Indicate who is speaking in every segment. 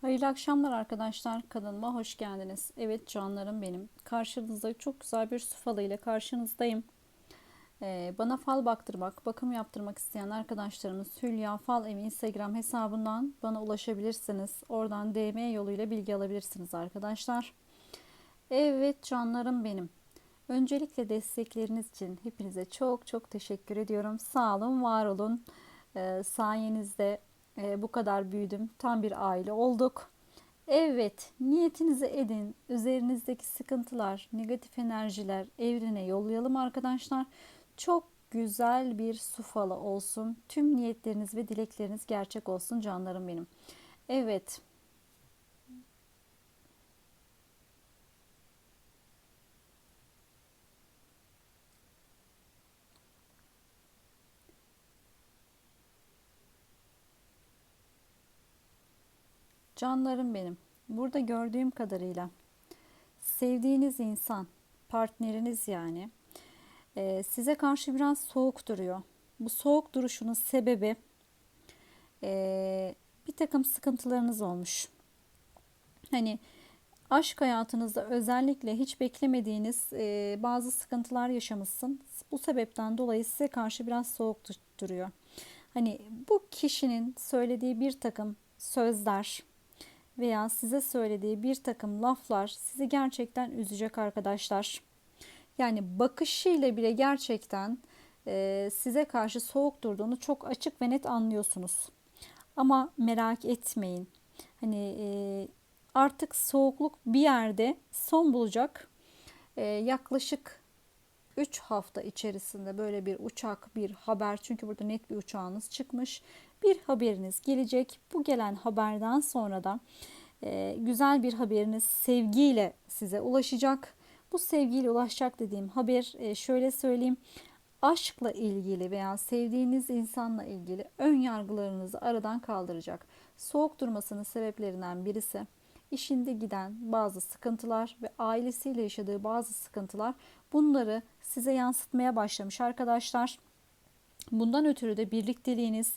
Speaker 1: Hayırlı akşamlar arkadaşlar. Kanalıma hoş geldiniz. Evet canlarım benim. Karşınızda çok güzel bir su falı ile karşınızdayım. Ee, bana fal baktırmak, bakım yaptırmak isteyen arkadaşlarımız Hülya Fal Evi Instagram hesabından bana ulaşabilirsiniz. Oradan DM yoluyla bilgi alabilirsiniz arkadaşlar. Evet canlarım benim. Öncelikle destekleriniz için hepinize çok çok teşekkür ediyorum. Sağ olun, var olun. Ee, sayenizde e, bu kadar büyüdüm. Tam bir aile olduk. Evet, niyetinizi edin. Üzerinizdeki sıkıntılar, negatif enerjiler evrene yollayalım arkadaşlar. Çok güzel bir su falı olsun. Tüm niyetleriniz ve dilekleriniz gerçek olsun canlarım benim. Evet. Canlarım benim. Burada gördüğüm kadarıyla sevdiğiniz insan, partneriniz yani e, size karşı biraz soğuk duruyor. Bu soğuk duruşunun sebebi e, bir takım sıkıntılarınız olmuş. Hani aşk hayatınızda özellikle hiç beklemediğiniz e, bazı sıkıntılar yaşamışsın. Bu sebepten dolayı size karşı biraz soğuk duruyor. Hani bu kişinin söylediği bir takım sözler, veya size söylediği bir takım laflar sizi gerçekten üzecek arkadaşlar. Yani bakışıyla bile gerçekten e, size karşı soğuk durduğunu çok açık ve net anlıyorsunuz. Ama merak etmeyin. Hani e, artık soğukluk bir yerde son bulacak. E, yaklaşık 3 hafta içerisinde böyle bir uçak, bir haber çünkü burada net bir uçağınız çıkmış. Bir haberiniz gelecek. Bu gelen haberden sonra da e, güzel bir haberiniz sevgiyle size ulaşacak. Bu sevgiyle ulaşacak dediğim haber e, şöyle söyleyeyim. Aşkla ilgili veya sevdiğiniz insanla ilgili ön yargılarınızı aradan kaldıracak. Soğuk durmasının sebeplerinden birisi işinde giden bazı sıkıntılar ve ailesiyle yaşadığı bazı sıkıntılar bunları size yansıtmaya başlamış arkadaşlar. Bundan ötürü de birlikteliğiniz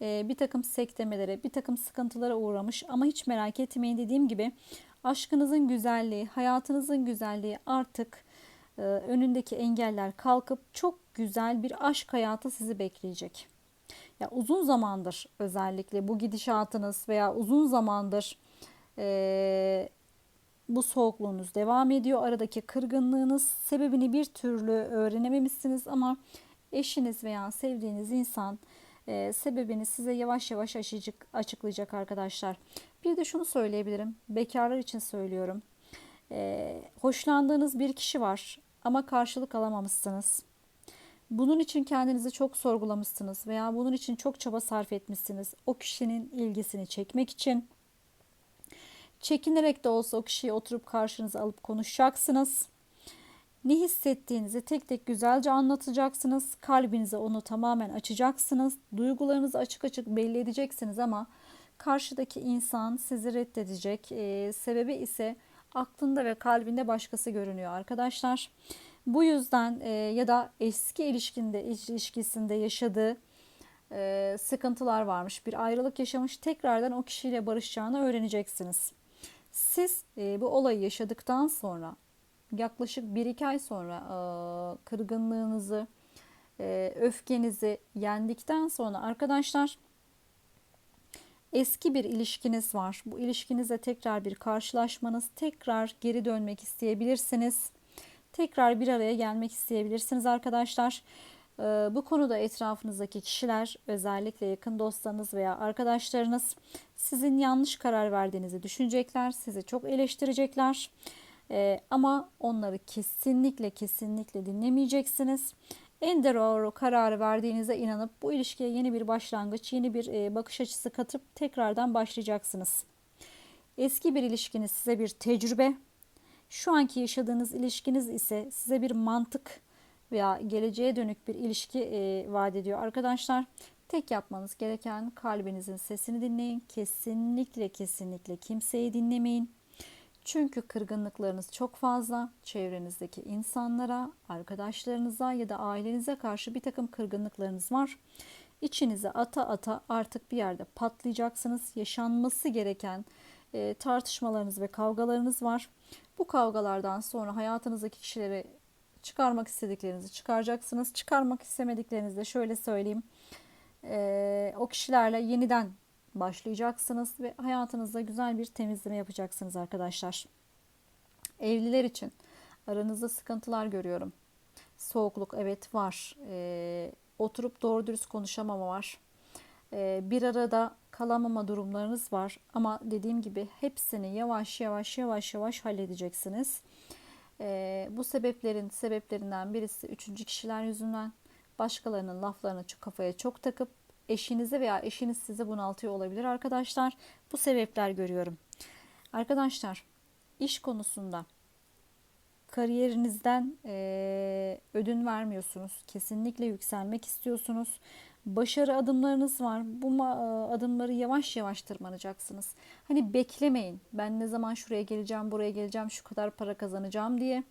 Speaker 1: e, bir takım sektemelere, bir takım sıkıntılara uğramış ama hiç merak etmeyin dediğim gibi aşkınızın güzelliği, hayatınızın güzelliği artık e, önündeki engeller kalkıp çok güzel bir aşk hayatı sizi bekleyecek. Ya uzun zamandır özellikle bu gidişatınız veya uzun zamandır e, bu soğukluğunuz devam ediyor. Aradaki kırgınlığınız sebebini bir türlü öğrenememişsiniz ama eşiniz veya sevdiğiniz insan e, sebebini size yavaş yavaş açıcık, açıklayacak arkadaşlar. Bir de şunu söyleyebilirim. Bekarlar için söylüyorum. E, hoşlandığınız bir kişi var ama karşılık alamamışsınız. Bunun için kendinizi çok sorgulamışsınız veya bunun için çok çaba sarf etmişsiniz. O kişinin ilgisini çekmek için çekinerek de olsa o kişiyi oturup karşınıza alıp konuşacaksınız. Ne hissettiğinizi tek tek güzelce anlatacaksınız. Kalbinize onu tamamen açacaksınız. Duygularınızı açık açık belli edeceksiniz ama karşıdaki insan sizi reddedecek. Ee, sebebi ise aklında ve kalbinde başkası görünüyor arkadaşlar. Bu yüzden e, ya da eski ilişkinde ilişkisinde yaşadığı e, sıkıntılar varmış. Bir ayrılık yaşamış. Tekrardan o kişiyle barışacağını öğreneceksiniz. Siz e, bu olayı yaşadıktan sonra yaklaşık 1-2 ay sonra e, kırgınlığınızı, e, öfkenizi yendikten sonra arkadaşlar eski bir ilişkiniz var. Bu ilişkinize tekrar bir karşılaşmanız, tekrar geri dönmek isteyebilirsiniz. Tekrar bir araya gelmek isteyebilirsiniz arkadaşlar. E, bu konuda etrafınızdaki kişiler, özellikle yakın dostlarınız veya arkadaşlarınız sizin yanlış karar verdiğinizi düşünecekler, sizi çok eleştirecekler. E, ama onları kesinlikle kesinlikle dinlemeyeceksiniz. En doğru kararı verdiğinize inanıp bu ilişkiye yeni bir başlangıç, yeni bir e, bakış açısı katıp tekrardan başlayacaksınız. Eski bir ilişkiniz size bir tecrübe, şu anki yaşadığınız ilişkiniz ise size bir mantık veya geleceğe dönük bir ilişki e, vaat ediyor arkadaşlar. Tek yapmanız gereken kalbinizin sesini dinleyin. Kesinlikle kesinlikle kimseyi dinlemeyin. Çünkü kırgınlıklarınız çok fazla. Çevrenizdeki insanlara, arkadaşlarınıza ya da ailenize karşı bir takım kırgınlıklarınız var. İçinize ata ata artık bir yerde patlayacaksınız. Yaşanması gereken e, tartışmalarınız ve kavgalarınız var. Bu kavgalardan sonra hayatınızdaki kişileri çıkarmak istediklerinizi çıkaracaksınız. Çıkarmak istemediklerinizi de şöyle söyleyeyim. E, o kişilerle yeniden başlayacaksınız ve hayatınızda güzel bir temizleme yapacaksınız arkadaşlar. Evliler için aranızda sıkıntılar görüyorum. Soğukluk evet var. E, oturup doğru dürüst konuşamama var. E, bir arada kalamama durumlarınız var. Ama dediğim gibi hepsini yavaş yavaş yavaş yavaş halledeceksiniz. E, bu sebeplerin sebeplerinden birisi üçüncü kişiler yüzünden başkalarının laflarını çok kafaya çok takıp eşinize veya eşiniz sizi bunaltıyor olabilir arkadaşlar. Bu sebepler görüyorum. Arkadaşlar iş konusunda kariyerinizden e, ödün vermiyorsunuz. Kesinlikle yükselmek istiyorsunuz. Başarı adımlarınız var. Bu adımları yavaş yavaş tırmanacaksınız. Hani beklemeyin. Ben ne zaman şuraya geleceğim, buraya geleceğim, şu kadar para kazanacağım diye.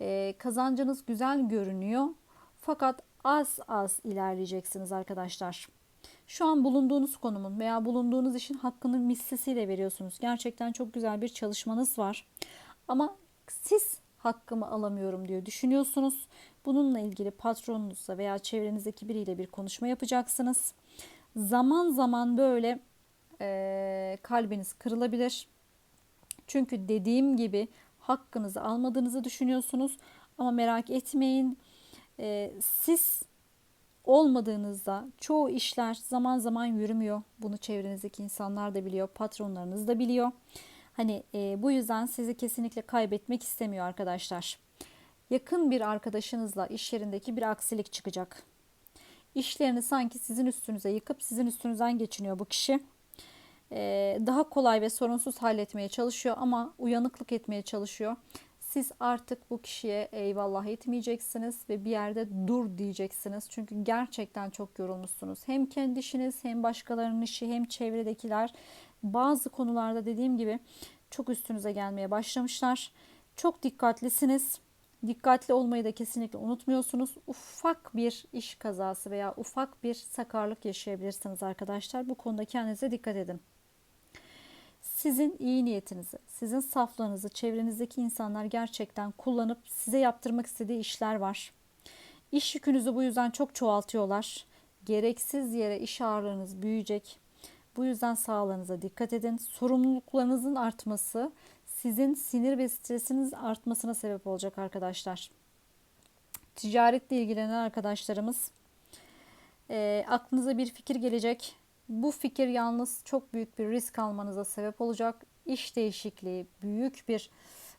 Speaker 1: E, kazancınız güzel görünüyor. Fakat az az ilerleyeceksiniz arkadaşlar. Şu an bulunduğunuz konumun veya bulunduğunuz işin hakkını mislisiyle veriyorsunuz. Gerçekten çok güzel bir çalışmanız var. Ama siz hakkımı alamıyorum diye düşünüyorsunuz. Bununla ilgili patronunuzla veya çevrenizdeki biriyle bir konuşma yapacaksınız. Zaman zaman böyle e, kalbiniz kırılabilir. Çünkü dediğim gibi hakkınızı almadığınızı düşünüyorsunuz. Ama merak etmeyin. E, siz olmadığınızda çoğu işler zaman zaman yürümüyor. Bunu çevrenizdeki insanlar da biliyor, patronlarınız da biliyor. Hani e, bu yüzden sizi kesinlikle kaybetmek istemiyor arkadaşlar. Yakın bir arkadaşınızla iş yerindeki bir aksilik çıkacak. İşlerini sanki sizin üstünüze yıkıp sizin üstünüzden geçiniyor bu kişi. Ee, daha kolay ve sorunsuz halletmeye çalışıyor ama uyanıklık etmeye çalışıyor. Siz artık bu kişiye eyvallah etmeyeceksiniz ve bir yerde dur diyeceksiniz. Çünkü gerçekten çok yorulmuşsunuz. Hem kendi işiniz hem başkalarının işi hem çevredekiler bazı konularda dediğim gibi çok üstünüze gelmeye başlamışlar. Çok dikkatlisiniz. Dikkatli olmayı da kesinlikle unutmuyorsunuz. Ufak bir iş kazası veya ufak bir sakarlık yaşayabilirsiniz arkadaşlar. Bu konuda kendinize dikkat edin. Sizin iyi niyetinizi, sizin saflığınızı çevrenizdeki insanlar gerçekten kullanıp size yaptırmak istediği işler var. İş yükünüzü bu yüzden çok çoğaltıyorlar. Gereksiz yere iş ağırlığınız büyüyecek. Bu yüzden sağlığınıza dikkat edin. Sorumluluklarınızın artması sizin sinir ve stresiniz artmasına sebep olacak arkadaşlar. Ticaretle ilgilenen arkadaşlarımız e, aklınıza bir fikir gelecek. Bu fikir yalnız çok büyük bir risk almanıza sebep olacak. İş değişikliği, büyük bir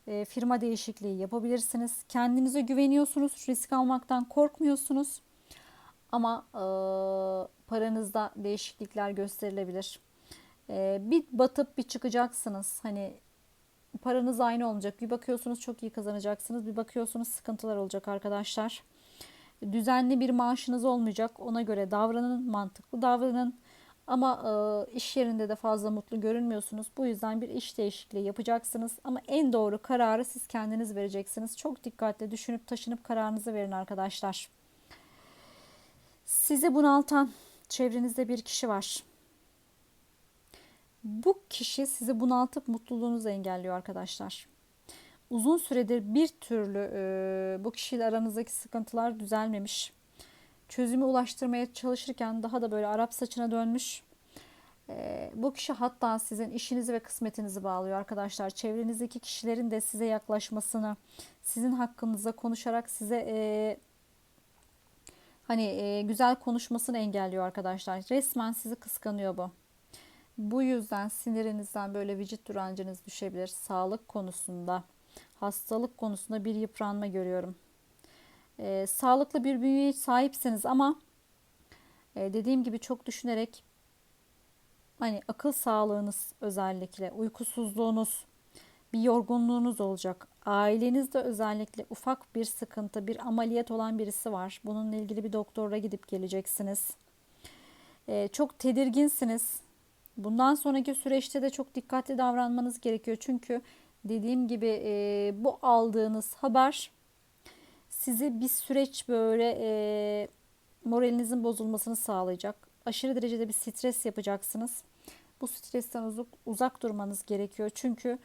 Speaker 1: e, firma değişikliği yapabilirsiniz. Kendinize güveniyorsunuz, risk almaktan korkmuyorsunuz. Ama e, paranızda değişiklikler gösterilebilir. E, bir batıp bir çıkacaksınız. Hani paranız aynı olmayacak. Bir bakıyorsunuz çok iyi kazanacaksınız. Bir bakıyorsunuz sıkıntılar olacak arkadaşlar. Düzenli bir maaşınız olmayacak. Ona göre davranın, mantıklı davranın. Ama e, iş yerinde de fazla mutlu görünmüyorsunuz. Bu yüzden bir iş değişikliği yapacaksınız. Ama en doğru kararı siz kendiniz vereceksiniz. Çok dikkatli düşünüp taşınıp kararınızı verin arkadaşlar. Sizi bunaltan çevrenizde bir kişi var. Bu kişi sizi bunaltıp mutluluğunuzu engelliyor arkadaşlar. Uzun süredir bir türlü e, bu kişiyle aranızdaki sıkıntılar düzelmemiş. Çözüme ulaştırmaya çalışırken daha da böyle Arap saçına dönmüş. E, bu kişi hatta sizin işinizi ve kısmetinizi bağlıyor arkadaşlar. Çevrenizdeki kişilerin de size yaklaşmasını, sizin hakkınızda konuşarak size e, hani e, güzel konuşmasını engelliyor arkadaşlar. Resmen sizi kıskanıyor bu. Bu yüzden sinirinizden böyle vücut durancınız düşebilir. Sağlık konusunda, hastalık konusunda bir yıpranma görüyorum. E, sağlıklı bir bünyeye sahipsiniz ama e, dediğim gibi çok düşünerek hani akıl sağlığınız özellikle uykusuzluğunuz bir yorgunluğunuz olacak. Ailenizde özellikle ufak bir sıkıntı, bir ameliyat olan birisi var. Bununla ilgili bir doktora gidip geleceksiniz. Ee, çok tedirginsiniz. Bundan sonraki süreçte de çok dikkatli davranmanız gerekiyor. Çünkü dediğim gibi e, bu aldığınız haber sizi bir süreç böyle e, moralinizin bozulmasını sağlayacak. Aşırı derecede bir stres yapacaksınız. Bu stresten uzak, uzak durmanız gerekiyor. Çünkü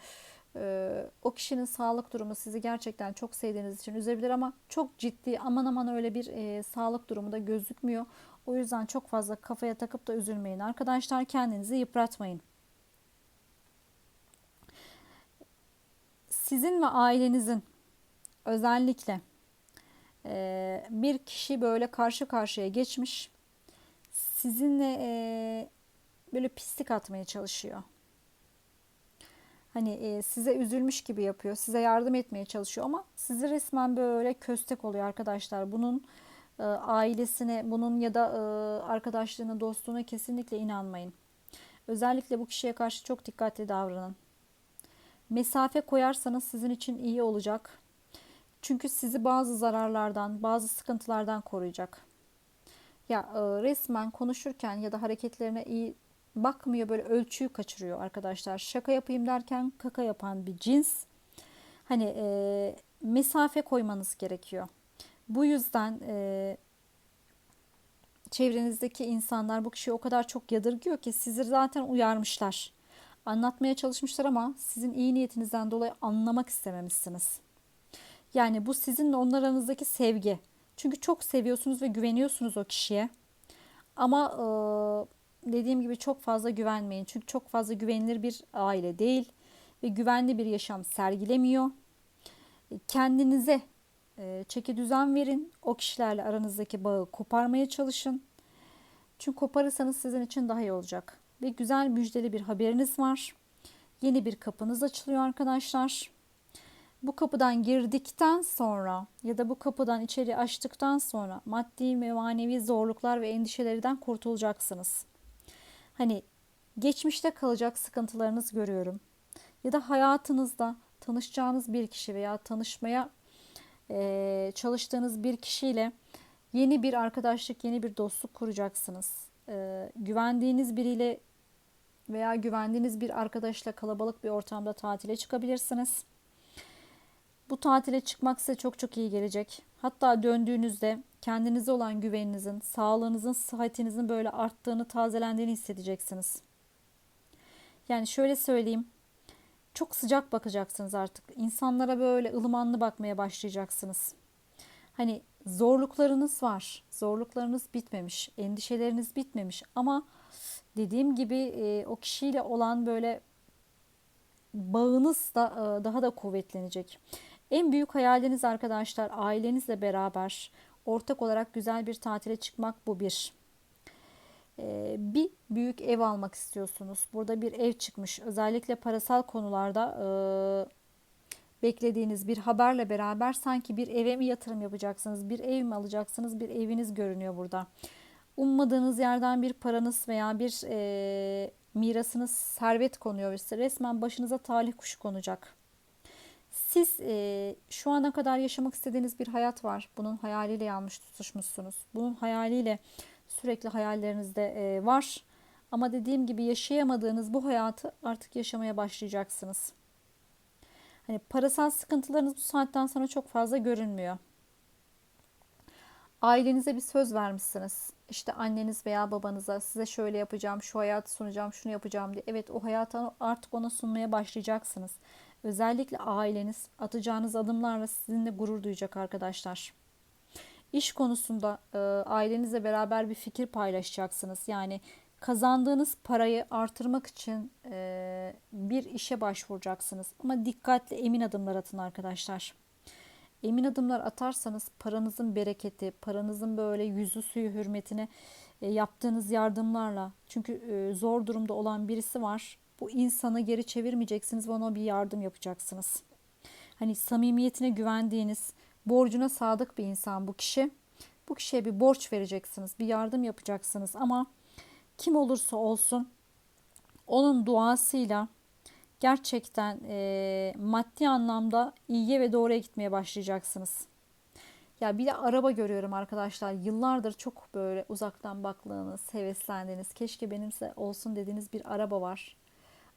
Speaker 1: e, o kişinin sağlık durumu sizi gerçekten çok sevdiğiniz için üzebilir ama çok ciddi aman aman öyle bir e, sağlık durumu da gözükmüyor. O yüzden çok fazla kafaya takıp da üzülmeyin. Arkadaşlar kendinizi yıpratmayın. Sizin ve ailenizin özellikle e, bir kişi böyle karşı karşıya geçmiş. Sizinle e, böyle pislik atmaya çalışıyor. Hani e, size üzülmüş gibi yapıyor. Size yardım etmeye çalışıyor ama sizi resmen böyle köstek oluyor arkadaşlar. Bunun e, ailesine, bunun ya da e, arkadaşlığına, dostluğuna kesinlikle inanmayın. Özellikle bu kişiye karşı çok dikkatli davranın. Mesafe koyarsanız sizin için iyi olacak. Çünkü sizi bazı zararlardan, bazı sıkıntılardan koruyacak. Ya e, resmen konuşurken ya da hareketlerine iyi bakmıyor böyle ölçüyü kaçırıyor arkadaşlar. Şaka yapayım derken kaka yapan bir cins. Hani e, mesafe koymanız gerekiyor. Bu yüzden e, çevrenizdeki insanlar bu kişiyi o kadar çok yadırgıyor ki sizi zaten uyarmışlar. Anlatmaya çalışmışlar ama sizin iyi niyetinizden dolayı anlamak istememişsiniz. Yani bu sizinle onlar aranızdaki sevgi. Çünkü çok seviyorsunuz ve güveniyorsunuz o kişiye. Ama e, dediğim gibi çok fazla güvenmeyin. Çünkü çok fazla güvenilir bir aile değil ve güvenli bir yaşam sergilemiyor. Kendinize e, çeki düzen verin. O kişilerle aranızdaki bağı koparmaya çalışın. Çünkü koparırsanız sizin için daha iyi olacak. Ve güzel müjdeli bir haberiniz var. Yeni bir kapınız açılıyor arkadaşlar. Bu kapıdan girdikten sonra ya da bu kapıdan içeri açtıktan sonra maddi ve manevi zorluklar ve endişelerden kurtulacaksınız. Hani geçmişte kalacak sıkıntılarınız görüyorum. Ya da hayatınızda tanışacağınız bir kişi veya tanışmaya e, çalıştığınız bir kişiyle yeni bir arkadaşlık, yeni bir dostluk kuracaksınız. E, güvendiğiniz biriyle veya güvendiğiniz bir arkadaşla kalabalık bir ortamda tatile çıkabilirsiniz. Bu tatile çıkmak size çok çok iyi gelecek. Hatta döndüğünüzde kendinize olan güveninizin, sağlığınızın, sıhhatinizin böyle arttığını, tazelendiğini hissedeceksiniz. Yani şöyle söyleyeyim. Çok sıcak bakacaksınız artık. İnsanlara böyle ılımanlı bakmaya başlayacaksınız. Hani zorluklarınız var. Zorluklarınız bitmemiş. Endişeleriniz bitmemiş. Ama dediğim gibi e, o kişiyle olan böyle bağınız da e, daha da kuvvetlenecek. En büyük hayaliniz arkadaşlar ailenizle beraber ortak olarak güzel bir tatile çıkmak bu bir. Ee, bir büyük ev almak istiyorsunuz. Burada bir ev çıkmış. Özellikle parasal konularda e, beklediğiniz bir haberle beraber sanki bir eve mi yatırım yapacaksınız? Bir ev mi alacaksınız? Bir eviniz görünüyor burada. Ummadığınız yerden bir paranız veya bir e, mirasınız, servet konuyor size. Resmen başınıza talih kuşu konacak. Siz e, şu ana kadar yaşamak istediğiniz bir hayat var. Bunun hayaliyle yanlış tutuşmuşsunuz. Bunun hayaliyle sürekli hayallerinizde e, var. Ama dediğim gibi yaşayamadığınız bu hayatı artık yaşamaya başlayacaksınız. Hani parasal sıkıntılarınız bu saatten sonra çok fazla görünmüyor. Ailenize bir söz vermişsiniz. İşte anneniz veya babanıza size şöyle yapacağım, şu hayatı sunacağım, şunu yapacağım diye. Evet o hayatı artık ona sunmaya başlayacaksınız. Özellikle aileniz atacağınız adımlarla sizinle gurur duyacak arkadaşlar. İş konusunda e, ailenizle beraber bir fikir paylaşacaksınız. Yani kazandığınız parayı artırmak için e, bir işe başvuracaksınız. Ama dikkatli emin adımlar atın arkadaşlar. Emin adımlar atarsanız paranızın bereketi, paranızın böyle yüzü suyu hürmetine e, yaptığınız yardımlarla çünkü e, zor durumda olan birisi var bu insanı geri çevirmeyeceksiniz ve ona bir yardım yapacaksınız. Hani samimiyetine güvendiğiniz, borcuna sadık bir insan bu kişi. Bu kişiye bir borç vereceksiniz, bir yardım yapacaksınız ama kim olursa olsun onun duasıyla gerçekten e, maddi anlamda iyiye ve doğruya gitmeye başlayacaksınız. Ya bir de araba görüyorum arkadaşlar. Yıllardır çok böyle uzaktan baktığınız, heveslendiğiniz, keşke benimse olsun dediğiniz bir araba var.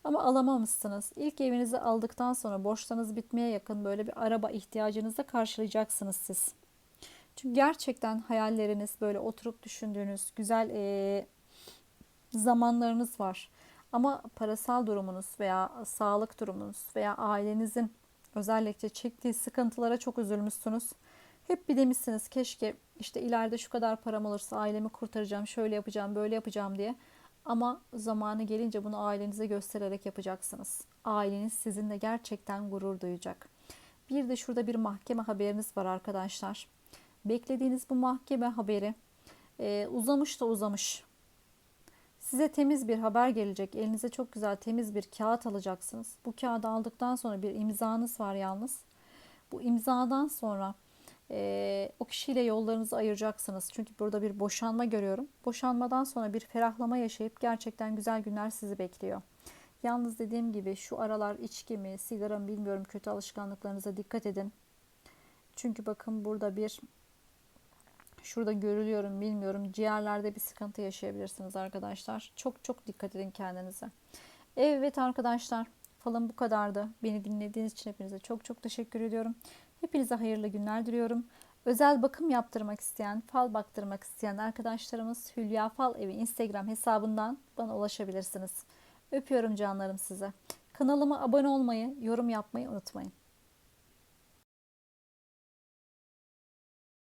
Speaker 1: Ama alamamışsınız. İlk evinizi aldıktan sonra borçlarınız bitmeye yakın böyle bir araba ihtiyacınızı karşılayacaksınız siz. Çünkü gerçekten hayalleriniz böyle oturup düşündüğünüz güzel e, zamanlarınız var. Ama parasal durumunuz veya sağlık durumunuz veya ailenizin özellikle çektiği sıkıntılara çok üzülmüşsünüz. Hep bir demişsiniz keşke işte ileride şu kadar param olursa ailemi kurtaracağım, şöyle yapacağım, böyle yapacağım diye. Ama zamanı gelince bunu ailenize göstererek yapacaksınız. Aileniz sizinle gerçekten gurur duyacak. Bir de şurada bir mahkeme haberiniz var arkadaşlar. Beklediğiniz bu mahkeme haberi e, uzamış da uzamış. Size temiz bir haber gelecek. Elinize çok güzel temiz bir kağıt alacaksınız. Bu kağıdı aldıktan sonra bir imzanız var yalnız. Bu imzadan sonra e, o kişiyle yollarınızı ayıracaksınız. Çünkü burada bir boşanma görüyorum. Boşanmadan sonra bir ferahlama yaşayıp gerçekten güzel günler sizi bekliyor. Yalnız dediğim gibi şu aralar içki mi, sigara mı bilmiyorum kötü alışkanlıklarınıza dikkat edin. Çünkü bakın burada bir şurada görülüyorum bilmiyorum ciğerlerde bir sıkıntı yaşayabilirsiniz arkadaşlar. Çok çok dikkat edin kendinize. Evet arkadaşlar falım bu kadardı. Beni dinlediğiniz için hepinize çok çok teşekkür ediyorum. Hepinize hayırlı günler diliyorum. Özel bakım yaptırmak isteyen, fal baktırmak isteyen arkadaşlarımız Hülya Fal Evi Instagram hesabından bana ulaşabilirsiniz. Öpüyorum canlarım size. Kanalıma abone olmayı, yorum yapmayı unutmayın.